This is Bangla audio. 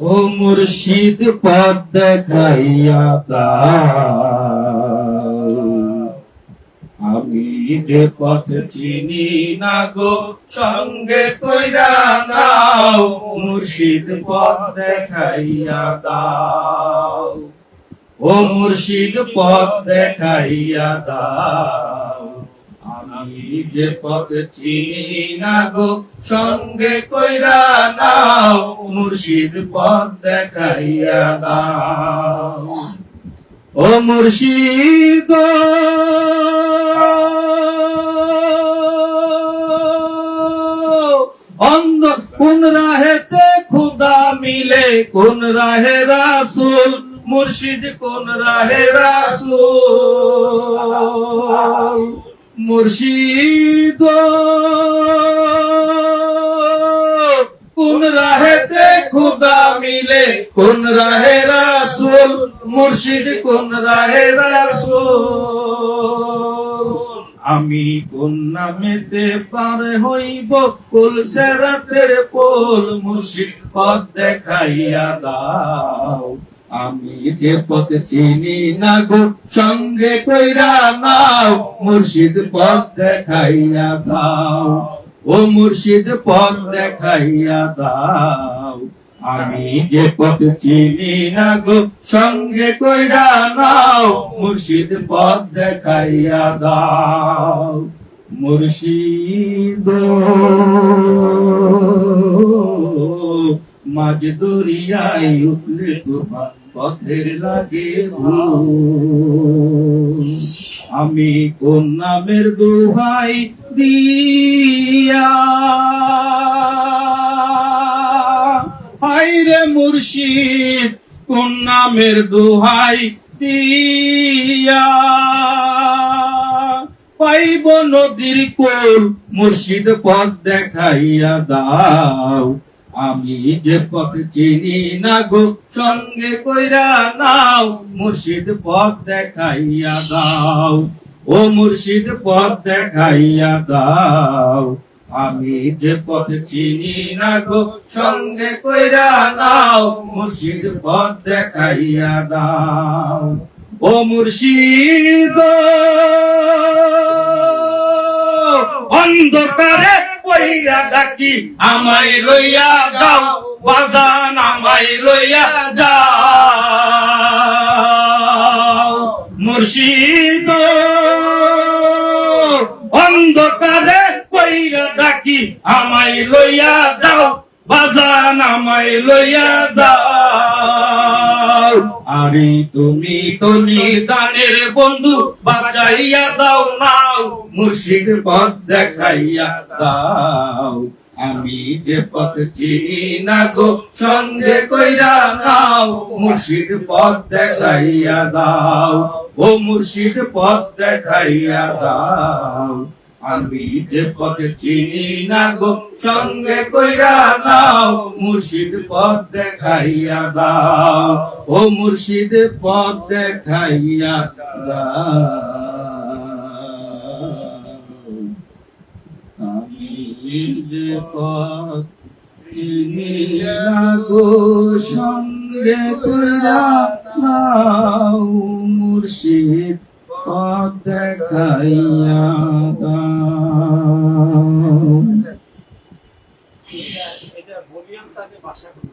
ও মুর্শিদ পদ দেখাইয়া আমি যে পথ চিনি না গো, সঙ্গে কইরা নাও। মুর্শিদ পথ দেখাইয়া দাও। ও মুর্শিদ পথ দেখাইয়া দাও। আমি যে পথ চিনি না গো সঙ্গে কইরা নাও, মুর্শিদ পথ দেখাইয়া দাও। ও মুর্শিদ! অন্ধ কোন রাহেতে খুদা মিলে, কোন রাহে রাসুল, মুর্শিদ কোন রাহে রাসুল? মুর্শিদ। কোন রাহেতে খুদা মিলে, কোন রাহে রাসুল মুর্শিদ, কোন রাহে রাসুল। আমি কোন নামেতে পার হইব, কুল সেরাতের পোল মুর্শিদ পথ দেখাইয়া দাও। আমি যে পথ চিনি না গো, সঙ্গে কইরা নাও, মুর্শিদ পথ দেখাইয়া দাও। ও মুর্শিদ পথ দেখাইয়া দাও। আমি যে পথ চিনি না গো, সঙ্গে কইরা নাও, মুর্শিদ পথ দেখাইয়া দাও। মুর্শিদ পথের লাগে। আমি কোন নামের দোহাই দিয়া? হাইরে মুর্শিদ, কোন নামের দোহাই দিয়া? পাইব নদীর কোল, মুর্শিদ পথ দেখাইয়া দাও। আমি যে পথ চিনি না গো, সঙ্গে কইরা নাও, মুর্শিদ পথ দেখাইয়া দাও। ও মুর্শিদ পথ দেখাইয়া দাও। আমি যে পথ চিনি না গো, সঙ্গে কইরা নাও, মুর্শিদ পথ দেখাইয়া দাও। ও মুর্শিদ, অন্ধকারে কইরা ডাকি, আমায় লইয়া যাও, বাজান আমায় লইয়া যাও। মুর্শিদ, অন্ধকারে কইরা ডাকি লইয়া যাও, বাজান লইয়া আরে তুমি তো নিদানের বন্ধু, বাঁচাইয়া দাও নাও মুর্শিদ পথ দেখাইয়া দাও। আমি যে পথ চিনি না গো, সঙ্গে কইরা নাও। মুর্শিদ পথ দেখাইয়া দাও। ও মুর্শিদ পথ দেখাইয়া দাও। আমি যে পথ চিনি না গো, সঙ্গে কইরা নাও। মুর্শিদ পথ দেখাইয়া দাও। ও মুর্শিদ পথ দেখাইয়া দাও। যে পথ তিনি না গো সঙ্গে কইরা নাও মুর্শিদ, পথ দেখাইয়া এটা ভলিউমটাকে বাসা করতে